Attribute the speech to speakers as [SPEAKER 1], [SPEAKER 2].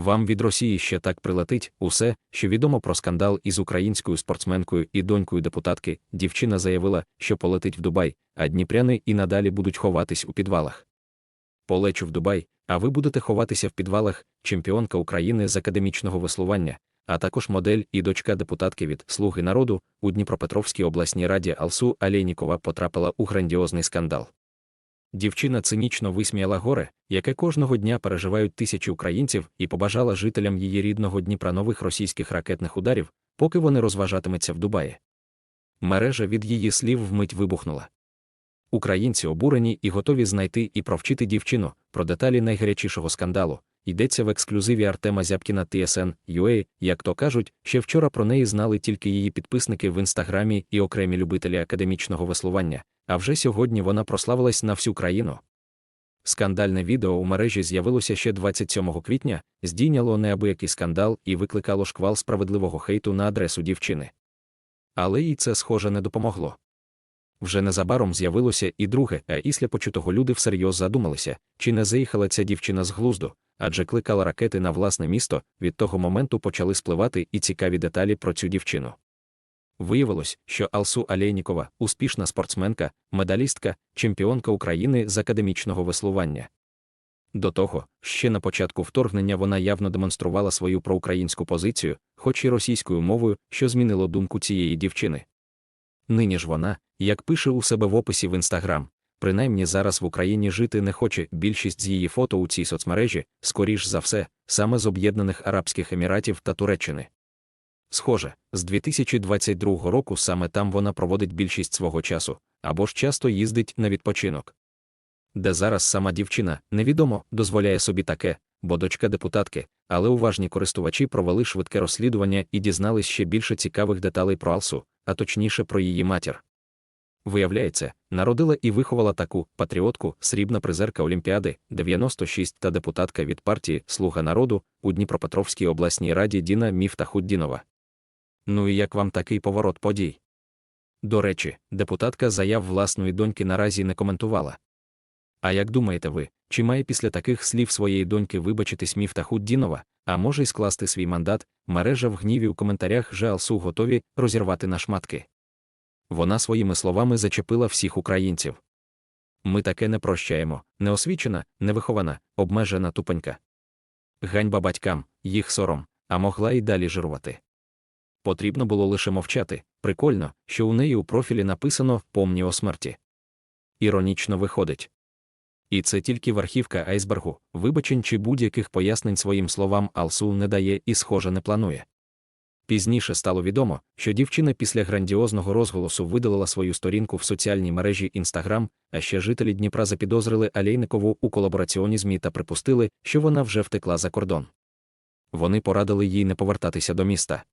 [SPEAKER 1] Вам від Росії ще так прилетить усе, що відомо про скандал із українською спортсменкою і донькою депутатки. Дівчина заявила, що полетить в Дубай, а дніпряни і надалі будуть ховатись у підвалах. Полечу в Дубай, а ви будете ховатися в підвалах, чемпіонка України з академічного веслування, а також модель і дочка депутатки від Слуги народу у Дніпропетровській обласній раді Алсу Алєйнікова потрапила у грандіозний скандал. Дівчина цинічно висміяла горе, яке кожного дня переживають тисячі українців, і побажала жителям її рідного Дніпра нових російських ракетних ударів, поки вони розважатимуться в Дубаї. Мережа від її слів вмить вибухнула. Українці обурені і готові знайти і провчити дівчину про деталі найгарячішого скандалу. Йдеться в ексклюзиві Артема Зябкіна TSN UA, як то кажуть, ще вчора про неї знали тільки її підписники в інстаграмі і окремі любителі академічного веслування, а вже сьогодні вона прославилась на всю країну. Скандальне відео у мережі з'явилося ще 27 квітня, здійняло неабиякий скандал і викликало шквал справедливого хейту на адресу дівчини. Але їй це, схоже, не допомогло. Вже незабаром з'явилося і друге, а після почутого люди всерйоз задумалися, чи не заїхала ця дівчина з глузду, адже кликала ракети на власне місто, від того моменту почали спливати і цікаві деталі про цю дівчину. Виявилось, що Алсу Алєйнікова – успішна спортсменка, медалістка, чемпіонка України з академічного веслування. До того, ще на початку вторгнення вона явно демонструвала свою проукраїнську позицію, хоч і російською мовою, що змінило думку цієї дівчини. Нині ж вона, як пише у себе в описі в інстаграм, принаймні зараз в Україні жити не хоче більшість з її фото у цій соцмережі, скоріш за все, саме з Об'єднаних Арабських Еміратів та Туреччини. Схоже, з 2022 року саме там вона проводить більшість свого часу, або ж часто їздить на відпочинок. Де зараз сама дівчина, невідомо, дозволяє собі таке, бо дочка депутатки, але уважні користувачі провели швидке розслідування і дізнались ще більше цікавих деталей про Алсу, а точніше про її матір. Виявляється, народила і виховала таку патріотку, срібна призерка Олімпіади 96 та депутатка від партії Слуга народу у Дніпропетровській обласній раді Діна Міфтахуддінова. Ну і як вам такий поворот подій? До речі, депутатка заяв власної доньки наразі не коментувала. А як думаєте ви, чи має після таких слів своєї доньки вибачитись Міфтахуддінова, а може й скласти свій мандат, мережа в гніві у коментарях же Алсу готові розірвати на шматки. Вона своїми словами зачепила всіх українців. Ми таке не прощаємо, неосвічена, невихована, обмежена тупонька. Ганьба батькам, їх сором, а могла й далі жирувати. Потрібно було лише мовчати. Прикольно, що у неї у профілі написано «Помні о смерті. Іронічно виходить. І це тільки верхівка айсбергу, вибачень чи будь-яких пояснень своїм словам Алсу не дає і, схоже, не планує. Пізніше стало відомо, що дівчина після грандіозного розголосу видалила свою сторінку в соціальній мережі Instagram, а ще жителі Дніпра запідозрили Алейникову у колабораціонізмі та припустили, що вона вже втекла за кордон. Вони порадили їй не повертатися до міста.